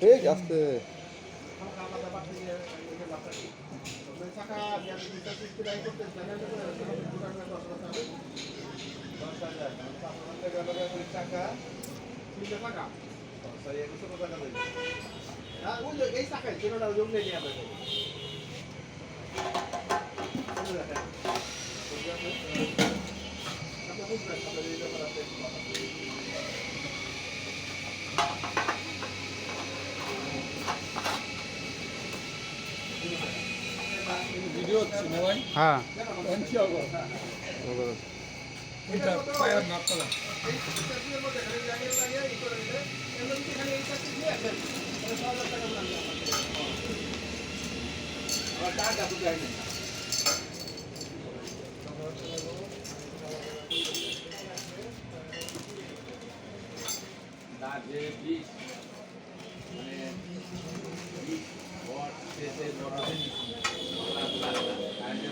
ঠিক আছে এই টাকায় ছোটটা জমলে নিয়ে আসবে ভিডিও হচ্ছে না ভাই হ্যাঁ অনছি আগো এটা পায়ার নাটটা তার যে বীজ মানে বীজ বট শেষে বড়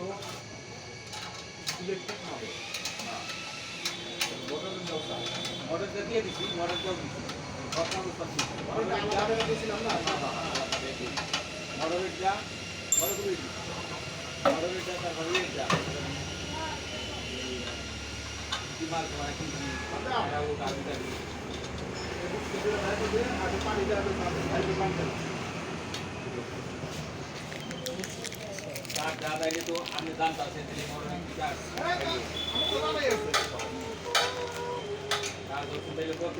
তো ইলেকট্রিক হবে মোটরের ব্যবস্থা মডেলটা দিয়ে আমরা আগে দিয়েছিলাম না মডেলটা মডেলগুলো মডেলটা তারপরে এটা দিমাগ মানে কি এটা ও দাবি দাবি আগে পানি দেওয়া তার দাদা এলে তো আমি জানতাম সে দিলে তার দোষ দিলে কত?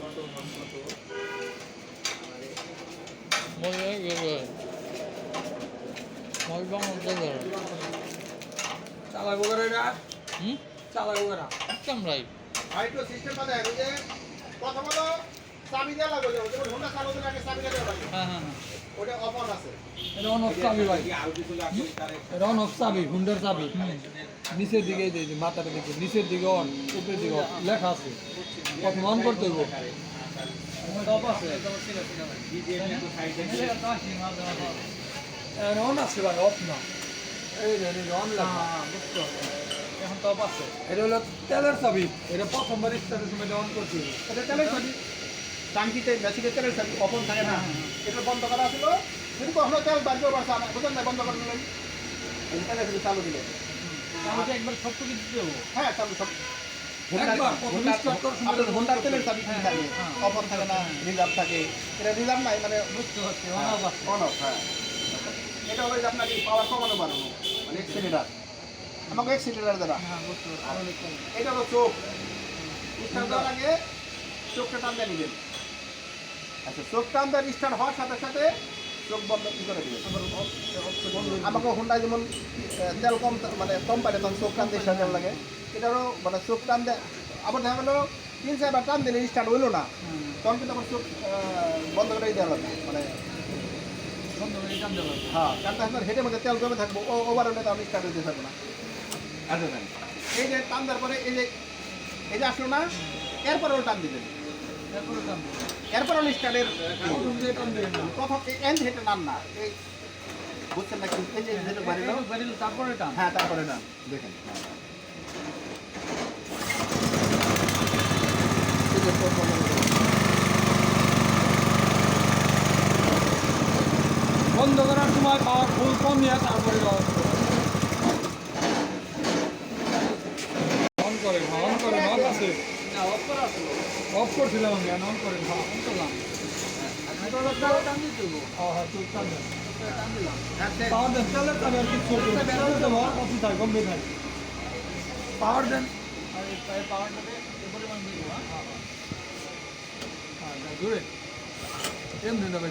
কত কত চালাবো করে না? হুম? চালাবো করে একদম রাইট হাইড্রো সিস্টেম মানে ওই যে প্রথম চাবি দেওয়া লাগবে যেমন হোন্ডা চালু দিলে চাবি দেওয়া লাগবে। হ্যাঁ হ্যাঁ হ্যাঁ। ওটা অফ আছে। এটা অন অফ চাবি ভাই এটা অন অফ চাবি হুন্ডার চাবি নিচের দিকে যে মাথার দিকে নিচের দিকে অন উপরের দিকে off, লেখা আছে। অন করতে হইব। অন আছে ভাই। অফ না। এই রে অন লেখা। এখন তো অফ আছে। এটা হলো তেলের চাবি এটা প্রথমবার স্টার্টের সময় অন করতে এটা তেলের চাবি টাঙ্কিতে মেশিনে তেলের অন থাকে না? এটা বন্ধ করা ছিল। যদি কখনো তেল বার করে বাসা বুঝলেন না বন্ধ করে দিলেন চালু দিলে। আমাকে একবার সব কিছু দিতে হব। হ্যাঁ চালু সব। তেলের চাবি থাকে। হ্যাঁ। থাকে না রিজার্ভ থাকে। এটা রিজার্ভ নাই মানে বুঝতে হ্যাঁ এটা আপনার পাওয়ার কমানো বাড়ানো মানে এক্সিলিটার আমাকে এক্সিলিটার হ্যাঁ এটা হলো চোখ। স্টার্ট দেওয়ার আগে চোখটা টান দিয়ে নেবেন। আচ্ছা চোখ টান দেওয়ার স্টার্ট হওয়ার সাথে সাথে চোখ বন্ধ কি করে দেবেন আমাকে হোন্ডা যেমন তেল কম মানে কম পারে তখন চোখ টান দিয়ে স্টার্ট লাগে। এটারও মানে চোখ টান দেয় আবার দেখা গেলো তিন চারবার টান দিলে স্টার্ট হইল না। তখন কিন্তু আমার চোখ বন্ধ করে দেওয়া লাগবে মানে হ্যাঁ কারণ আপনার হেঁটের মধ্যে তেল জমে থাকব ও ওভার হলে তো আমি স্টার্ট হইতে থাকব না। আচ্ছা এই যে টান দেওয়ার পরে এই যে এই যে আসলো না এরপরে ওর টান দিবেন। তারপরে কাম দেওয়া এরপর প্রথম এন্ড হেঁটে নাম না এই বুঝছেন না এই যে বাড়িল তারপরে টান হ্যাঁ তারপরে নাম দেখেন। বন্ধ করার সময় পাওয়ার ফুল কম নিয়ে তারপরে অন করে অন করে অফ আছে। অফ করছিলাম আমি অন করে অন করলাম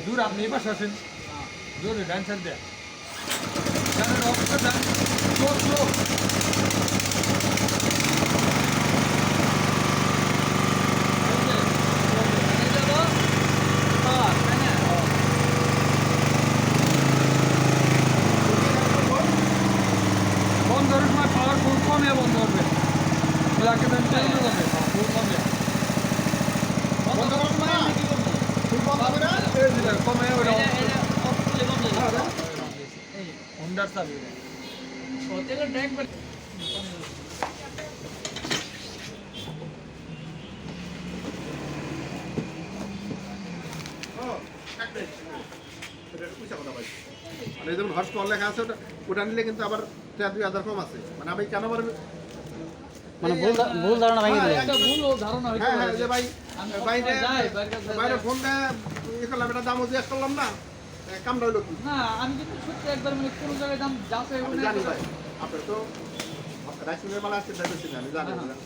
জোরে আপনি পাশে আসেন জোরে ডান দেন ডানের অফিসে দেন স্লো স্লো বন্ধ করার সময় পাওয়ার ফুল কমিয়ে বন্ধ করবে ব্ল্যাকে দেন চাইলে যাবে ফুল কমিয়ে বন্ধ করার সময় ফুল বন্ধ করে এই দিলে কমে ওটা হোন্ডার চাবি ও, এক মিনিট। এটা একটু পয়সা কথা ভাই। এই যেমন হর্স পাওয়ার লেখা আছে ওটা ওটা নিলে কিন্তু আবার দুই হাজার কম আছে মানে আমি কেন আবার মানে ভুল ভুল ধারণা ভেঙে দিলেন ভুল ও ধারণা হ্যাঁ হ্যাঁ যে ভাই বাইরে যাই, বাইরের কাছে বাইরে ফোন দেয় ইয়ে করলাম এটা দামও জিজ্ঞেস করলাম না। কামটা হইল কি? না আমি কিন্তু সত্যি একবার মানে কোনো জায়গায় দাম যাচাই জানি ভাই আপনার তো রাইসমিলের মালা আসছে দেখেছি আমি জানি হ্যাঁ।